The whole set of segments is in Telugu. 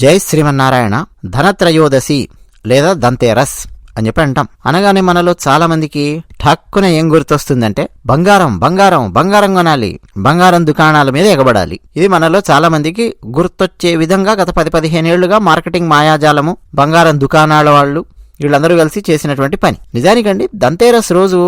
జై శ్రీమన్నారాయణ ధనత్రయోదశి లేదా దంతేరస్ అని చెప్పి అంటాం. అనగానే మనలో చాలా మందికి ఠక్కున ఏం గుర్తొస్తుందంటే బంగారం బంగారం బంగారం కొనాలి బంగారం దుకాణాల మీద ఎగబడాలి. ఇది మనలో చాలా మందికి గుర్తొచ్చే విధంగా గత పది పదిహేను ఏళ్ళుగా మార్కెటింగ్ మాయాజాలము బంగారం దుకాణాల వాళ్ళు వీళ్ళందరూ కలిసి చేసినటువంటి పని. నిజానికండి దంతేరస్ రోజు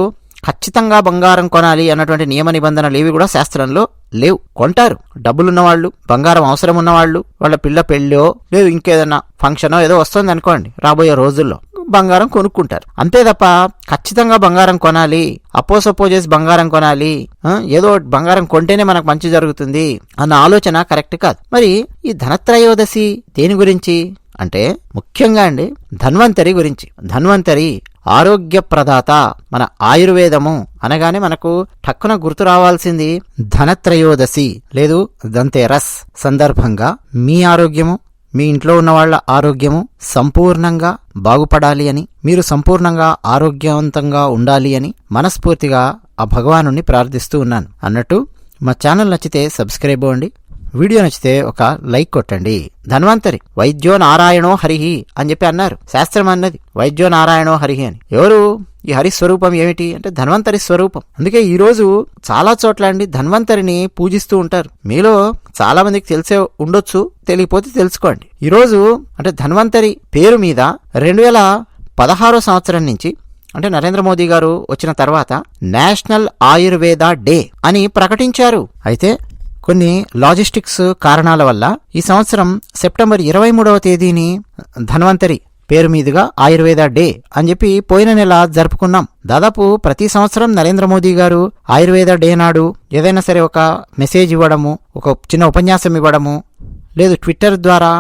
ఖచ్చితంగా బంగారం కొనాలి అన్నటువంటి నియమ నిబంధనలు ఇవి కూడా శాస్త్రంలో లేవు. కొంటారు. డబ్బులున్న వాళ్ళు బంగారం అవసరం ఉన్నవాళ్ళు వాళ్ళ పిల్ల పెళ్ళో లేదు ఇంకేదన్నా ఫంక్షనో ఏదో వస్తుంది అనుకోండి రాబోయే రోజుల్లో బంగారం కొనుక్కుంటారు. అంతే తప్ప ఖచ్చితంగా బంగారం కొనాలి అపో సపో చేసి బంగారం కొనాలి ఏదో బంగారం కొంటేనే మనకు మంచి జరుగుతుంది అన్న ఆలోచన కరెక్ట్ కాదు. మరి ఈ ధనత్రయోదశి దేని గురించి? అంటే ముఖ్యంగా అండి ధన్వంతరి గురించి. ధన్వంతరి ఆరోగ్యప్రదాత మన ఆయుర్వేదము అనగానే మనకు టక్కున గుర్తు రావాల్సింది ధనత్రయోదశి లేదు దంతేరస్ సందర్భంగా మీ ఆరోగ్యము మీ ఇంట్లో ఉన్న వాళ్ళ ఆరోగ్యము సంపూర్ణంగా బాగుపడాలి అని మీరు సంపూర్ణంగా ఆరోగ్యవంతంగా ఉండాలి అని మనస్ఫూర్తిగా ఆ భగవాను ప్రార్థిస్తూ ఉన్నాను. అన్నట్టు మా ఛానల్ నచ్చితే సబ్స్క్రైబ్ అవ్వండి. వీడియో నచ్చితే ఒక లైక్ కొట్టండి. ధన్వంతరి. వైద్యో నారాయణో హరిహి అని చెప్పి అన్నారు. శాస్త్రం అన్నది. వైద్యో నారాయణో హరిహి అని. ఎవరు? ఈ హరి స్వరూపం ఏమిటి? అంటే ధన్వంతరి స్వరూపం. అందుకే ఈ రోజు చాలా చోట్ల అండి ధన్వంతరిని పూజిస్తూ ఉంటారు. మీలో చాలా మందికి తెలిసే ఉండొచ్చు తెలియకపోతే తెలుసుకోండి. ఈ రోజు అంటే ధన్వంతరి పేరు మీద రెండు వేల పదహారో సంవత్సరం నుంచి అంటే నరేంద్ర మోదీ గారు వచ్చిన తర్వాత నేషనల్ ఆయుర్వేద డే అని ప్రకటించారు. అయితే కొన్ని లాజిస్టిక్స్ కారణాల వల్ల ఈ సంవత్సరం సెప్టెంబర్ ఇరవై మూడవ తేదీని ధన్వంతరి పేరు మీదుగా ఆయుర్వేద డే అని చెప్పి పోయిన నెల జరుపుకున్నాం. దాదాపు ప్రతి సంవత్సరం నరేంద్ర మోదీ గారు ఆయుర్వేద డే నాడు ఏదైనా సరే ఒక మెసేజ్ ఇవ్వడము ఒక చిన్న ఉపన్యాసం ఇవ్వడము లేదు ట్విట్టర్ ద్వారా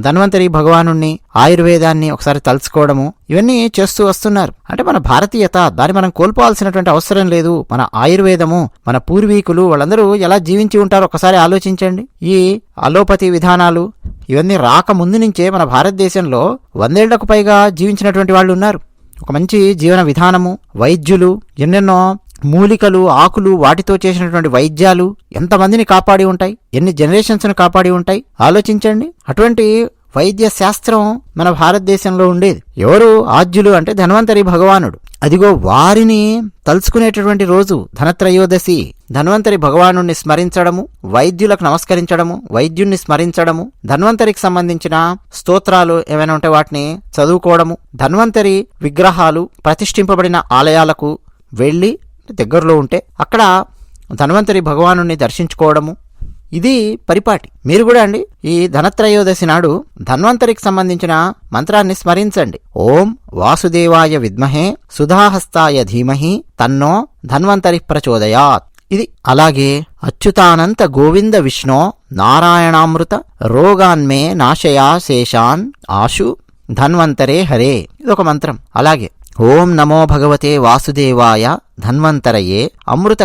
ధన్వంతరి భగవాను ఆయుర్వేదాన్ని ఒకసారి తలుచుకోవడము ఇవన్నీ చేస్తూ వస్తున్నారు. అంటే మన భారతీయత దాన్ని మనం కోల్పోవాల్సినటువంటి అవసరం లేదు. మన ఆయుర్వేదము మన పూర్వీకులు వాళ్ళందరూ ఎలా జీవించి ఉంటారో ఒకసారి ఆలోచించండి. ఈ అలోపతి విధానాలు ఇవన్నీ రాక ముందు నుంచే మన భారతదేశంలో వందేళ్ళకు పైగా జీవించినటువంటి వాళ్ళు ఉన్నారు. ఒక మంచి జీవన విధానము వైద్యులు ఎన్నెన్నో మూలికలు ఆకులు వాటితో చేసినటువంటి వైద్యాలు ఎంతమందిని కాపాడి ఉంటాయి? ఎన్ని జనరేషన్స్ను కాపాడి ఉంటాయి? ఆలోచించండి. అటువంటి వైద్య శాస్త్రం మన భారతదేశంలో ఉండేది. ఎవరు? ఆద్యులు అంటే ధన్వంతరి భగవానుడు. అదిగో వారిని తలుచుకునేటటువంటి రోజు ధనత్రయోదశి. ధన్వంతరి భగవాను స్మరించడము వైద్యులకు నమస్కరించడము వైద్యుణ్ణి స్మరించడము ధన్వంతరికి సంబంధించిన స్తోత్రాలు ఏమైనా ఉంటే వాటిని చదువుకోవడము ధన్వంతరి విగ్రహాలు ప్రతిష్ఠింపబడిన ఆలయాలకు వెళ్ళి దగ్గరలో ఉంటే అక్కడ ధన్వంతరి భగవాను దర్శించుకోవడము. ఇది పరిపాటి. మీరు కూడా అండి ఈ ధనత్రయోదశి నాడు ధన్వంతరికి సంబంధించిన మంత్రాన్ని స్మరించండి. ఓం వాసుదేవాయ విద్మహే సుధాహస్తాయ ధీమహి తన్నో ధన్వంతరి ప్రచోదయాత్. ఇది అలాగే అచ్యుతానంత గోవింద విష్ణో నారాయణామృత రోగాన్మే నాశయా శేషాన్ ఆశు ధన్వంతరే హరే. ఇది ఒక మంత్రం. అలాగే ఓం నమో భగవతే వాసుదేవాయ ధన్వంతరయే అమృత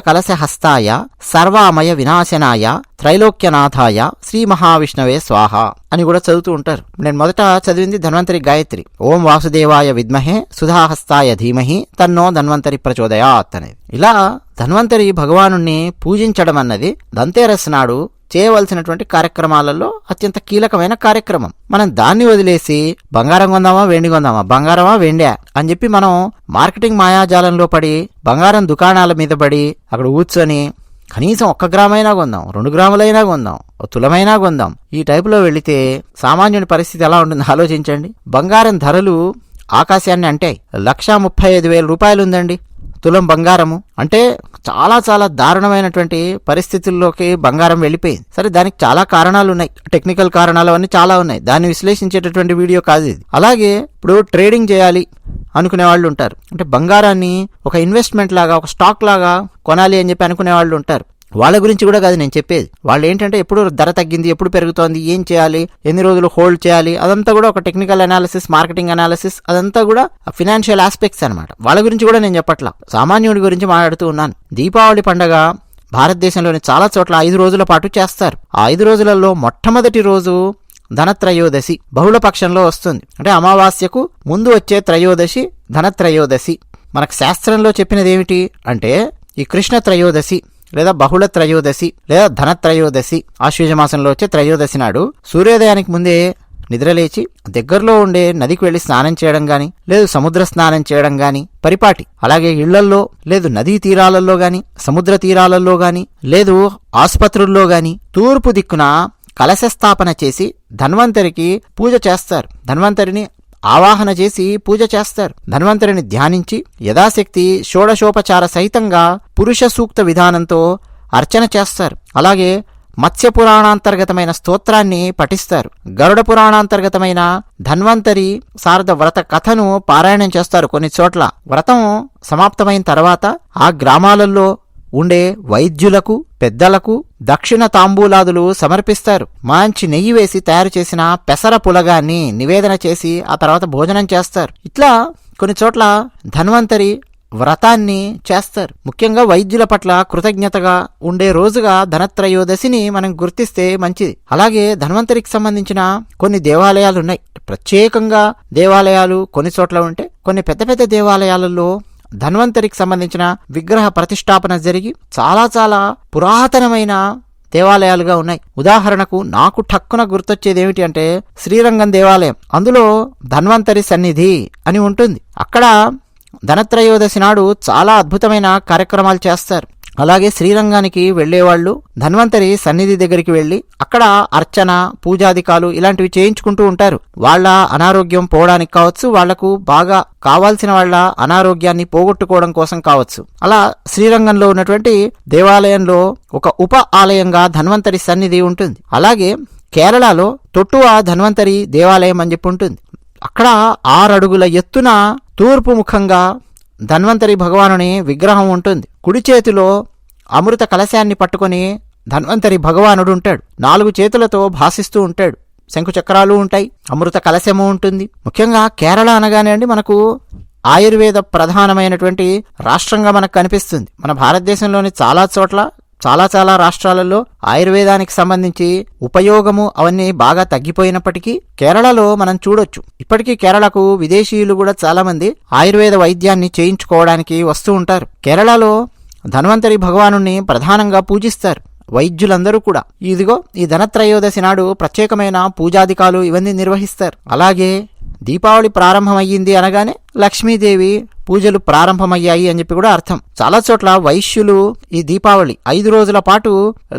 సర్వామయ వినాశనాయ త్రైలోక్యనాథాయ శ్రీ మహావిష్ణవే స్వాహ అని కూడా చదువుతూ ఉంటారు. నేను మొదట చదివింది ధన్వంతరి గాయత్రి. ఓం వాసుదేవాయ విద్మహే సుధాహస్తాయ ధీమహి తన్నో ధన్వంతరి ప్రచోదయాత్ అనేది. ఇలా ధన్వంతరి భగవాను పూజించడం అన్నది దంతేరస్ నాడు చేయవలసినటువంటి కార్యక్రమాలలో అత్యంత కీలకమైన కార్యక్రమం. మనం దాన్ని వదిలేసి బంగారం కొందామా వెండి కొందామా? బంగారమా వెండా అని చెప్పి మనం మార్కెటింగ్ మాయాజాలంలో పడి బంగారం దుకాణాల మీద పడి అక్కడ కూర్చొని కనీసం ఒక్క గ్రామైనా కొందాం రెండు గ్రాములైనా కొందాం తులమైనా కొందాం. ఈ టైపులో వెళితే సామాన్యుని పరిస్థితి ఎలా ఉంటుంది ఆలోచించండి. బంగారం ధరలు ఆకాశాన్ని అంటే లక్షా ముప్పై ఐదు వేల రూపాయలు ఉందండి తులం బంగారము అంటే చాలా చాలా దారుణమైనటువంటి పరిస్థితుల్లోకి బంగారం వెళ్ళిపోయింది. సరే దానికి చాలా కారణాలు ఉన్నాయి టెక్నికల్ కారణాలు అన్నీ చాలా ఉన్నాయి. దాన్ని విశ్లేషించేటటువంటి వీడియో కాదు ఇది. అలాగే ఇప్పుడు ట్రేడింగ్ చేయాలి అనుకునే వాళ్ళు ఉంటారు. అంటే బంగారాన్ని ఒక ఇన్వెస్ట్మెంట్ లాగా ఒక స్టాక్ లాగా కొనాలి అని చెప్పి అనుకునే వాళ్ళు ఉంటారు. వాళ్ళ గురించి కూడా కాదు నేను చెప్పేది. వాళ్ళు ఏంటంటే ఎప్పుడు ధర తగ్గింది ఎప్పుడు పెరుగుతోంది ఏం చేయాలి ఎన్ని రోజులు హోల్డ్ చేయాలి అదంతా కూడా ఒక టెక్నికల్ అనాలిసిస్ మార్కెటింగ్ అనాలిసిస్ అదంతా కూడా ఫినాన్షియల్ ఆస్పెక్ట్స్ అనమాట వాళ్ళ గురించి కూడా నేను చెప్పట్లా. సామాన్యుడి గురించి మాట్లాడుతూ ఉన్నాను. దీపావళి పండగ భారతదేశంలోని చాలా చోట్ల ఐదు రోజుల పాటు చేస్తారు. ఆ ఐదు రోజులలో మొట్టమొదటి రోజు ధనత్రయోదశి బహుళ పక్షంలో వస్తుంది. అంటే అమావాస్యకు ముందు వచ్చే త్రయోదశి ధనత్రయోదశి. మనకు శాస్త్రంలో చెప్పినది ఏమిటి అంటే ఈ కృష్ణ త్రయోదశి. లేదా బహుళ త్రయోదశి లేదా ధన త్రయోదశి. మాసంలో వచ్చే త్రయోదశి నాడు సూర్యోదయానికి ముందే నిద్రలేచి దగ్గరలో ఉండే నదికి వెళ్ళి స్నానం చేయడం గాని లేదు సముద్ర స్నానం చేయడం గాని పరిపాటి. అలాగే ఇళ్ళల్లో లేదు నదీ తీరాలలో గాని సముద్ర తీరాలలో గాని లేదు ఆసుపత్రుల్లో గాని తూర్పు దిక్కున కలశ స్థాపన చేసి ధన్వంతరికి పూజ చేస్తారు. ధన్వంతరిని ఆవాహన చేసి పూజ చేస్తారు. ధన్వంతరిని ధ్యానించి యథాశక్తి షోడశోపచార సహితంగా పురుష సూక్త విధానంతో అర్చన చేస్తారు. అలాగే మత్స్య పురాణాంతర్గతమైన స్తోత్రాన్ని పఠిస్తారు. గరుడ పురాణాంతర్గతమైన ధన్వంతరి శారద వ్రత కథను పారాయణం చేస్తారు కొన్ని చోట్ల. వ్రతం సమాప్తమైన తర్వాత ఆ గ్రామాలలో ఉండే వైద్యులకు పెద్దలకు దక్షిణ తాంబూలాదులు సమర్పిస్తారు. మంచి నెయ్యి వేసి తయారు చేసిన పెసర పులగాన్ని నివేదన చేసి ఆ తర్వాత భోజనం చేస్తారు. ఇట్లా కొన్ని చోట్ల ధన్వంతరి వ్రతాన్ని చేస్తారు. ముఖ్యంగా వైద్యుల పట్ల కృతజ్ఞతగా ఉండే రోజుగా ధనత్రయోదశిని మనం గుర్తిస్తే మంచిది. అలాగే ధన్వంతరికి సంబంధించిన కొన్ని దేవాలయాలు ఉన్నాయి ప్రత్యేకంగా దేవాలయాలు కొన్ని చోట్ల ఉంటే కొన్ని పెద్ద పెద్ద దేవాలయాలలో ధన్వంతరికి సంబంధించిన విగ్రహ ప్రతిష్టాపన జరిగి చాలా చాలా పురాతనమైన దేవాలయాలుగా ఉన్నాయి. ఉదాహరణకు నాకు ఠక్కున గుర్తొచ్చేది ఏమిటి అంటే శ్రీరంగం దేవాలయం. అందులో ధన్వంతరి సన్నిధి అని ఉంటుంది. అక్కడ ధనత్రయోదశి నాడు చాలా అద్భుతమైన కార్యక్రమాలు చేస్తారు. అలాగే శ్రీరంగానికి వెళ్ళేవాళ్ళు ధన్వంతరి సన్నిధి దగ్గరికి వెళ్ళి అక్కడ అర్చన పూజాధికాలు ఇలాంటివి చేయించుకుంటూ ఉంటారు. వాళ్ళ అనారోగ్యం పోవడానికి కావచ్చు వాళ్ళకు బాగా కావాల్సిన వాళ్ళ అనారోగ్యాన్ని పోగొట్టుకోవడం కోసం కావచ్చు. అలా శ్రీరంగంలో ఉన్నటువంటి దేవాలయంలో ఒక ఉప ఆలయంగా ధన్వంతరి సన్నిధి ఉంటుంది. అలాగే కేరళలో తొట్టువ ధన్వంతరి దేవాలయం అని చెప్పి ఉంటుంది. అక్కడ ఆరడుగుల ఎత్తున తూర్పు ముఖంగా ధన్వంతరి భగవానుని విగ్రహం ఉంటుంది. కుడి చేతిలో అమృత కలశాన్ని పట్టుకొని ధన్వంతరి భగవానుడు ఉంటాడు. నాలుగు చేతులతో భాసిస్తూ ఉంటాడు. శంఖుచక్రాలు ఉంటాయి. అమృత కలశము ఉంటుంది. ముఖ్యంగా కేరళ అనగానే అండి మనకు ఆయుర్వేద ప్రధానమైనటువంటి రాష్ట్రంగా మనకు కనిపిస్తుంది. మన భారతదేశంలోని చాలా చోట్ల చాలా చాలా రాష్ట్రాలలో ఆయుర్వేదానికి సంబంధించి ఉపయోగము అవన్నీ బాగా తగ్గిపోయినప్పటికీ కేరళలో మనం చూడొచ్చు. ఇప్పటికీ కేరళకు విదేశీయులు కూడా చాలా మంది ఆయుర్వేద వైద్యాన్ని చేయించుకోవడానికి వస్తూ ఉంటారు. కేరళలో ధన్వంతరి భగవాను ప్రధానంగా పూజిస్తారు. వైద్యులందరూ కూడా. ఇదిగో ఈ ధనత్రయోదశి నాడు ప్రత్యేకమైన పూజాధికాలు ఇవన్నీ నిర్వహిస్తారు. అలాగే దీపావళి ప్రారంభమయ్యింది అనగానే లక్ష్మీదేవి పూజలు ప్రారంభమయ్యాయి అని చెప్పి కూడా అర్థం. చాలా చోట్ల వైశ్యులు ఈ దీపావళి ఐదు రోజుల పాటు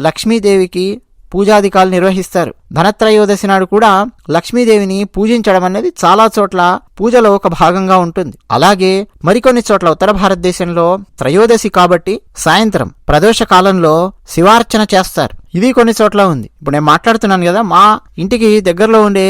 లక్ష్మీదేవికి పూజాధికాలు నిర్వహిస్తారు. ధనత్రయోదశి నాడు కూడా లక్ష్మీదేవిని పూజించడం అనేది చాలా చోట్ల పూజలో ఒక భాగంగా ఉంటుంది. అలాగే మరికొన్ని చోట్ల ఉత్తర భారతదేశంలో త్రయోదశి కాబట్టి సాయంత్రం ప్రదోష కాలంలో శివార్చన చేస్తారు. ఇది కొన్ని చోట్ల ఉంది. ఇప్పుడు నేను మాట్లాడుతున్నాను కదా మా ఇంటికి దగ్గరలో ఉండే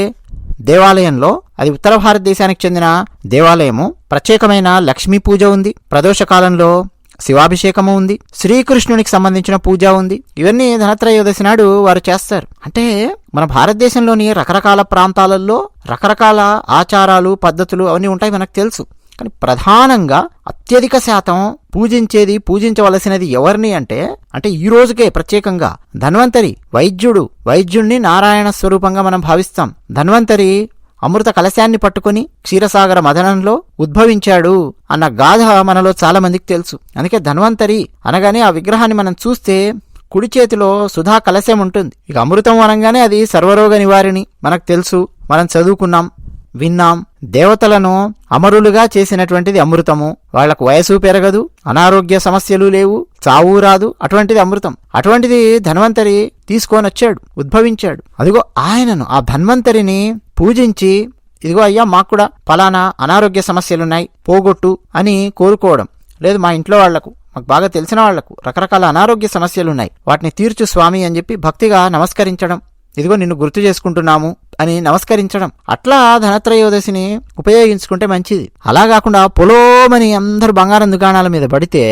దేవాలయంలో అది ఉత్తర భారతదేశానికి చెందిన దేవాలయము ప్రత్యేకమైన లక్ష్మీ పూజ ఉంది. ప్రదోష కాలంలో శివాభిషేకము ఉంది. శ్రీకృష్ణునికి సంబంధించిన పూజ ఉంది. ఇవన్నీ ధనత్రయోదశి నాడు వారు చేస్తారు. అంటే మన భారతదేశంలోని రకరకాల ప్రాంతాలలో రకరకాల ఆచారాలు పద్ధతులు అవన్నీ ఉంటాయి మనకు తెలుసు. కానీ ప్రధానంగా అత్యధిక శాతం పూజించేది పూజించవలసినది ఎవరిని అంటే అంటే ఈ రోజుకే ప్రత్యేకంగా ధన్వంతరి వైద్యుడు వైద్యుణ్ణి నారాయణ స్వరూపంగా మనం భావిస్తాం. ధన్వంతరి అమృత కలశాన్ని పట్టుకుని క్షీరసాగర మదనంలో ఉద్భవించాడు అన్న గాథ మనలో చాలా మందికి తెలుసు. అందుకే ధన్వంతరి అనగానే ఆ విగ్రహాన్ని మనం చూస్తే కుడి చేతిలో సుధా కలశం ఉంటుంది. ఇక అమృతం అనగానే అది సర్వరోగ నివారిణి మనకు తెలుసు. మనం చదువుకున్నాం. విన్నాం. దేవతలను అమరులుగా చేసినటువంటిది అమృతము. వాళ్ళకు వయసు పెరగదు అనారోగ్య సమస్యలు లేవు చావు రాదు అటువంటిది అమృతం. అటువంటిది ధన్వంతరి తీసుకొనొచ్చాడు ఉద్భవించాడు. అదిగో ఆయనను ఆ ధన్వంతరిని పూజించి ఇదిగో అయ్యా మాకు కూడా ఫలానా అనారోగ్య సమస్యలున్నాయి పోగొట్టు అని కోరుకోవడం. లేదు మా ఇంట్లో వాళ్ళకు మాకు బాగా తెలిసిన వాళ్ళకు రకరకాల అనారోగ్య సమస్యలున్నాయి. వాటిని తీర్చు స్వామి అని చెప్పి భక్తిగా నమస్కరించడం. ఇదిగో నిన్ను గుర్తు చేసుకుంటున్నాము అని నమస్కరించడం. అట్లా ధనత్రయోదశిని ఉపయోగించుకుంటే మంచిది. అలా కాకుండా పొలోమని అందరు బంగారం దుకాణాల మీద పడితే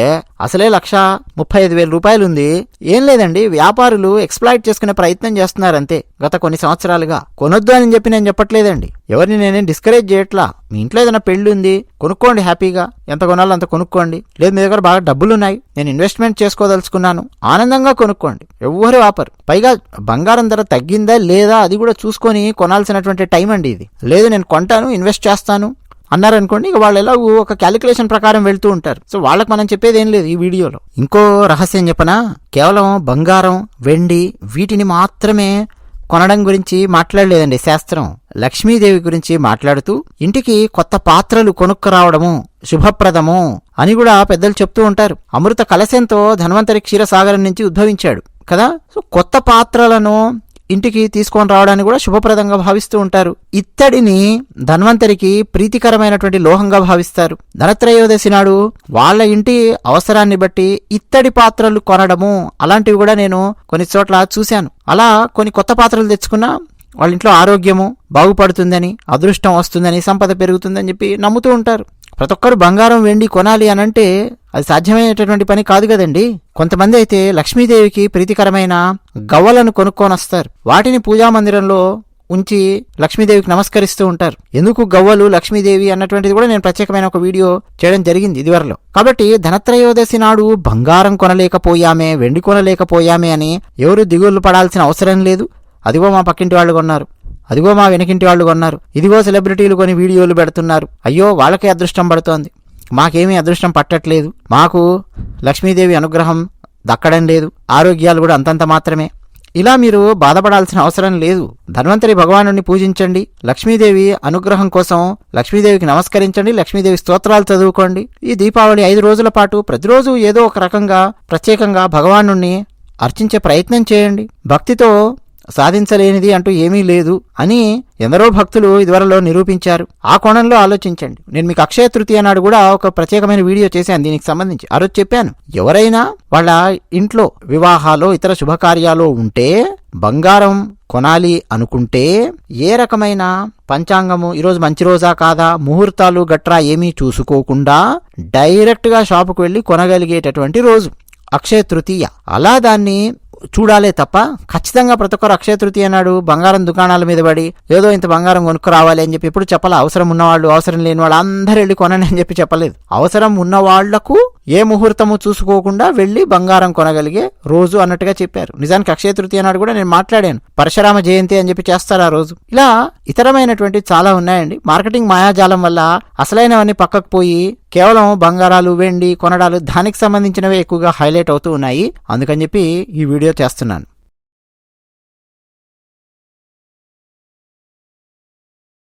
అసలే లక్ష ముప్పై ఐదు వేల రూపాయలు ఉంది ఏం లేదండి వ్యాపారులు ఎక్స్ప్లాయిట్ చేసుకునే ప్రయత్నం చేస్తున్నారంతే. గత కొన్ని సంవత్సరాలుగా కొనొద్దు అని చెప్పి నేను చెప్పట్లేదండి. ఎవరిని నేనేం డిస్కరేజ్ చేయట్లా? మీ ఇంట్లో ఏదైనా పెళ్ళి ఉంది కొనుక్కోండి హ్యాపీగా. ఎంత కొనాలో అంత కొనుక్కోండి. లేదు మీ దగ్గర బాగా డబ్బులున్నాయి. నేను ఇన్వెస్ట్మెంట్ చేసుకోదలుచుకున్నాను. ఆనందంగా కొనుక్కోండి. ఎవ్వరు ఆపరు. పైగా బంగారం ధర తగ్గిందా లేదా అది కూడా చూసుకొని కొనాల్సినటువంటి టైం అండి ఇది. లేదు నేను కొంటాను ఇన్వెస్ట్ చేస్తాను అన్నారనుకోండి ఇక వాళ్ళు ఎలా ఒక క్యాలిక్యులేషన్ ప్రకారం వెళ్తూ ఉంటారు. సో వాళ్ళకి మనం చెప్పేది ఏం లేదు ఈ వీడియోలో. ఇంకో రహస్యం చెప్పనా? కేవలం బంగారం వెండి వీటిని మాత్రమే కొనడం గురించి మాట్లాడలేదండి శాస్త్రం. లక్ష్మీదేవి గురించి మాట్లాడుతూ ఇంటికి కొత్త పాత్రలు కొనుక్కురావడము శుభప్రదము అని కూడా పెద్దలు చెప్తూ ఉంటారు. అమృత కలశంతో ధన్వంతరి క్షీరసాగరం నుంచి ఉద్భవించాడు. కదా? సో కొత్త పాత్రలను ఇంటికి తీసుకొని రావడానికి కూడా శుభప్రదంగా భావిస్తూ ఉంటారు. ఇత్తడిని ధన్వంతరికి ప్రీతికరమైనటువంటి లోహంగా భావిస్తారు. ధనత్రయోదశి నాడు వాళ్ళ ఇంటి అవసరాన్ని బట్టి ఇత్తడి పాత్రలు కొనడము అలాంటివి కూడా నేను కొన్ని చోట్ల చూశాను. అలా కొన్ని కొత్త పాత్రలు తెచ్చుకున్నా వాళ్ళ ఇంట్లో ఆరోగ్యము బాగుపడుతుందని అదృష్టం వస్తుందని సంపద పెరుగుతుందని చెప్పి నమ్ముతూ ఉంటారు. ప్రతి ఒక్కరు బంగారం వెండి కొనాలి అనంటే అది సాధ్యమైనటువంటి పని కాదు కదండి. కొంతమంది అయితే లక్ష్మీదేవికి ప్రీతికరమైన గవ్వలను కొనుక్కొని వస్తారు వాటిని పూజా మందిరంలో ఉంచి లక్ష్మీదేవికి నమస్కరిస్తూ ఉంటారు. ఎందుకు గవ్వలు లక్ష్మీదేవి అన్నటువంటిది కూడా నేను ప్రత్యేకమైన ఒక వీడియో చేయడం జరిగింది ఇదివరలో. కాబట్టి ధనత్రయోదశి నాడు బంగారం కొనలేకపోయామే వెండి కొనలేకపోయామే అని ఎవరు దిగులు పడాల్సిన అవసరం లేదు. అదిగో మా పక్కింటి వాళ్ళు కొన్నారు. అదిగో మా వెనకింటి వాళ్ళు కొన్నారు. ఇదిగో సెలబ్రిటీలు కొని వీడియోలు పెడుతున్నారు. అయ్యో వాళ్ళకే అదృష్టం పడుతోంది. మాకేమీ అదృష్టం పట్టట్లేదు. మాకు లక్ష్మీదేవి అనుగ్రహం దక్కడం లేదు. ఆరోగ్యాలు కూడా అంతంత మాత్రమే. ఇలా మీరు బాధపడాల్సిన అవసరం లేదు. ధన్వంతరి భగవాను పూజించండి. లక్ష్మీదేవి అనుగ్రహం కోసం లక్ష్మీదేవికి నమస్కరించండి. లక్ష్మీదేవి స్తోత్రాలు చదువుకోండి. ఈ దీపావళి ఐదు రోజుల పాటు ప్రతిరోజు ఏదో ఒక రకంగా ప్రత్యేకంగా భగవాను అర్చించే ప్రయత్నం చేయండి. భక్తితో సాధించలేనిది అంటూ ఏమీ లేదు అని ఎందరో భక్తులు ఇదివరలో నిరూపించారు. ఆ కోణంలో ఆలోచించండి. నేను మీకు అక్షయ తృతీయ నాడు కూడా ఒక ప్రత్యేకమైన వీడియో చేశాను. దీనికి సంబంధించి ఆ రోజు చెప్పాను. ఎవరైనా వాళ్ళ ఇంట్లో వివాహాలు ఇతర శుభకార్యాలు ఉంటే బంగారం కొనాలి అనుకుంటే ఏ రకమైన పంచాంగము ఈరోజు మంచి రోజా కాదా ముహూర్తాలు గట్రా ఏమీ చూసుకోకుండా డైరెక్ట్గా షాపుకు వెళ్ళి కొనగలిగేటటువంటి రోజు అక్షయ తృతీయ. అలా దాన్ని చూడాలే తప్ప ఖచ్చితంగా ప్రతి ఒక్కరు అక్షయ తృతీయ నాడు బంగారం దుకాణాల మీద పడి ఏదో ఇంత బంగారం కొనుక్కు రావాలి అని చెప్పి ఎప్పుడు చెప్పాలి? అవసరం ఉన్నవాళ్ళు అవసరం లేని వాళ్ళు అందరు వెళ్ళి కొనని అని చెప్పి చెప్పలేదు. అవసరం ఉన్న వాళ్ళకు ఏ ముహూర్తము చూసుకోకుండా వెళ్ళి బంగారం కొనగలిగే రోజు అన్నట్టుగా చెప్పారు. నిజానికి అక్షయ తృతీయ నాడు కూడా నేను మాట్లాడాను. పరశురామ జయంతి అని చెప్పి చేస్తారు ఆ రోజు. ఇలా ఇతరమైనటువంటి చాలా ఉన్నాయండి. మార్కెటింగ్ మాయాజాలం వల్ల అసలైనవన్నీ పక్కకు పోయి కేవలం బంగారాలు వెండి కొనడాలు దానికి సంబంధించినవే ఎక్కువగా హైలైట్ అవుతూ ఉన్నాయి. అందుకని చెప్పి ఈ వీడియో చేస్తున్నాను.